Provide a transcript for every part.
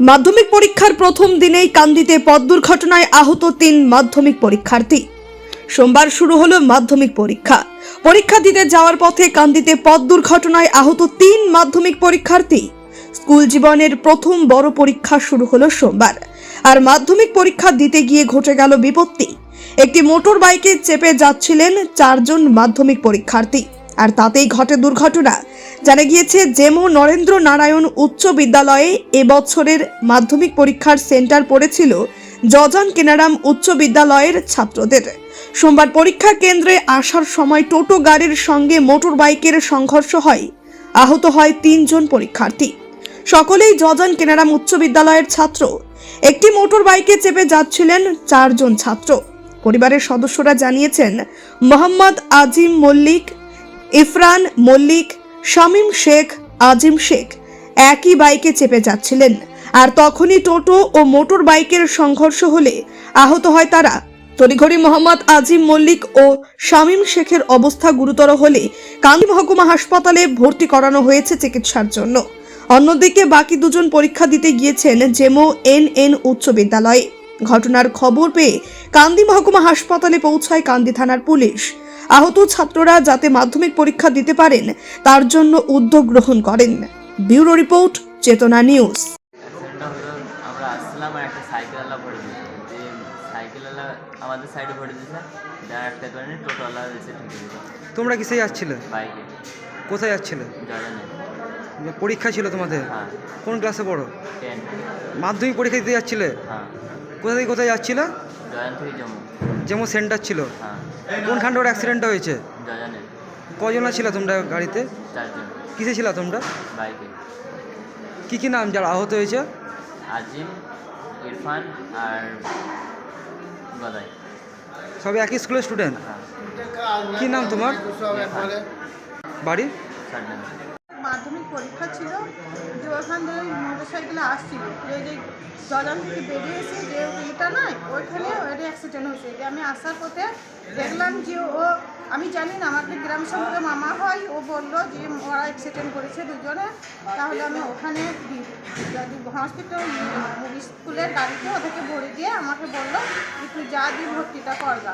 মাধ্যমিক পরীক্ষার প্রথম দিনেই কান্দিতে পথ দুর্ঘটনায় আহত তিন মাধ্যমিক পরীক্ষার্থী। সোমবার শুরু হলো মাধ্যমিক পরীক্ষা। পরীক্ষা দিতে যাওয়ার পথে কান্দিতে পথ দুর্ঘটনায় আহত তিন মাধ্যমিক পরীক্ষার্থী। স্কুল জীবনের প্রথম বড় পরীক্ষা শুরু হলো সোমবার। আর মাধ্যমিক পরীক্ষা দিতে গিয়ে ঘটে গেল বিপত্তি। একটি মোটর বাইকে চেপে যাচ্ছিলেন চারজন মাধ্যমিক পরীক্ষার্থী। আর তাতেই ঘটে দুর্ঘটনা। জানা গিয়েছে, জেমো নরেন্দ্র নারায়ণ উচ্চ বিদ্যালয়ে এবছরের মাধ্যমিক পরীক্ষার সেন্টার পড়েছিল জজান কেনারাম উচ্চ বিদ্যালয়ের ছাত্রদের। সোমবার পরীক্ষা কেন্দ্রে আসার সময় টোটো গাড়ির সঙ্গে মোটর বাইকের সংঘর্ষ হয়। আহত হয় তিনজন পরীক্ষার্থী। সকলেই জজান কেনারাম উচ্চ বিদ্যালয়ের ছাত্র। একটি মোটর বাইকে চেপে যাচ্ছিলেন চারজন ছাত্র। পরিবারের সদস্যরা জানিয়েছেন, মোহাম্মদ আজিম মল্লিক, ইফরান মল্লিক শামীম শেখ, আজিম শেখ একই বাইকে চেপে যাচ্ছিলেন। আর তখনই টোটো ও মোটর বাইকের সংঘর্ষ হলে আহত হয় তারা। তড়িঘড়ি মোহাম্মদ আজিম মল্লিক ও শামীম শেখের অবস্থা গুরুতর হলে কান্দি মহকুমা হাসপাতালে ভর্তি করানো হয়েছে চিকিৎসার জন্য। অন্যদিকে বাকি দুজন পরীক্ষা দিতে গিয়েছেন জেমো এন এন উচ্চ বিদ্যালয়ে। ঘটনার খবর পেয়ে কান্দি মহকুমা হাসপাতালে পৌঁছায় কান্দি থানার পুলিশ। আহত ছাত্ররা যাতে মাধ্যমিক পরীক্ষা দিতে পারেন তার জন্য উদ্যোগ গ্রহণ করেন। Bureau report Chetana news. আমরা আসছিলাম আর একটা সাইকেলওয়ালা ভরে দিয়েছে। যে সাইকেলওয়ালা আমাদের সাইডে ভরে দিয়েছে। যার একটা কারণে টোটোওয়ালা এসে ঠেকে দিল। তোমরা কিসে যাচ্ছিলে বাইকে। কোথায় যাচ্ছিলে? পরীক্ষা ছিল তোমাদের? হ্যাঁ। কোন ক্লাসে পড়ো? টেন মাধ্যমিক পরীক্ষা দিতে যাচ্ছিলে? হ্যাঁ। কোথা থেকে কোথায় যাচ্ছিলে? জয়ন থেকে জম্মু যেমন সেন্টার ছিল। হ্যাঁ। কোনখানটা ওর অ্যাক্সিডেন্টটা হয়েছে? কজনা ছিল তোমরা গাড়িতে? কিসে ছিল তোমরা? বাইকে। কি কি নাম যারা আহত হয়েছে? আজিম ইরফান আর গদাই। সবাই একই স্কুলের স্টুডেন্ট হ্যাঁ। কি নাম তোমার? বাড়ি? মাধ্যমিক পরীক্ষা ছিল, যে ওখান থেকে মোটর সাইকেলে আসছিল। এই যে জলান থেকে বেরিয়ে এসে যে এটা নয়, ওইখানে ওর অ্যাক্সিডেন্ট হয়েছে। যে আমি আসার পথে দেখলাম যে ও, আমি জানি না, আমাকে গ্রাম সম্পর্কে মামা হয়, ও বলল যে ওরা অ্যাক্সিডেন্ট করেছে দুজনে, তাহলে আমি ওখানে হসপিটাল স্কুলের গাড়িতে ওদেরকে ভরে দিয়ে আমাকে বলল যে তুই যা দিয়ে ভর্তিটা করবা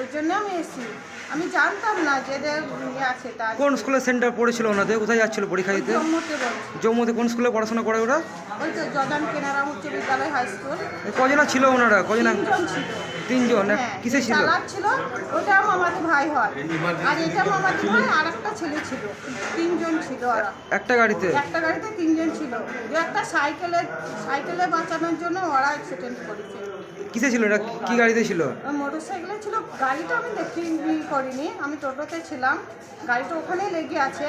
ওই জন্য আমি এসেছি। আমি জানতাম না যে এদের ইয়ে আছে তার কোন স্কুলের সেন্টার পড়েছিল ওনাদের? কোথায় যাচ্ছিল পরীক্ষা দিতে? জম্মুতে বলছি জম্মুতে কোন স্কুলে পড়াশোনা করে ওরা? ওই তো জদান কেনারাম উচ্চ বিদ্যালয় হাই স্কুল এ কজনা ছিল ওনারা? কজনা? তিনজন ছিল। তিনজন? এক- হ্যাঁ কিসে ছিল? চালাক ছিল ওটা মামাতো ভাই হয়। আর এটা মামাতো ভাই আর একটা ছেলে ছিল। তিনজন ছিল ওরা। একটা গাড়িতে? একটা গাড়িতে তিনজন ছিল। দু একটা সাইকেলে সাইকেলে বাঁচানোর জন্য ওরা অ্যাক্সিডেন্ট করেছে। কিসে ছিল? এটা কি গাড়িতে ছিল? মোটর সাইকেলে ছিল। গাড়িটা আমি দেখি করিনি। আমি টোটোতে ছিলাম। গাড়িটা ওখানে লেগে আছে।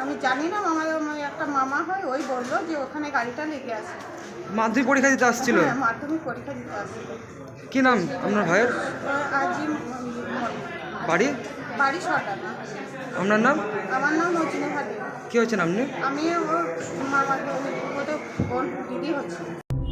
আমি জানি না আমার একটা মামা হয় ওই বলল যে ওখানে গাড়িটা লেগে আছে। মাধ্যমিক পরীক্ষা দিতে আসছিল? হ্যাঁ মাধ্যমিক পরীক্ষা দিতে আসছিল। কি নাম আপনার ভাইয়ের? আজি বাড়ি? বাড়ি সটানা আপনার নাম? আমার নাম ভাটি কি হচ্ছেন আপনি আমি ওর মামাকে ওদের দিদি হচ্ছে।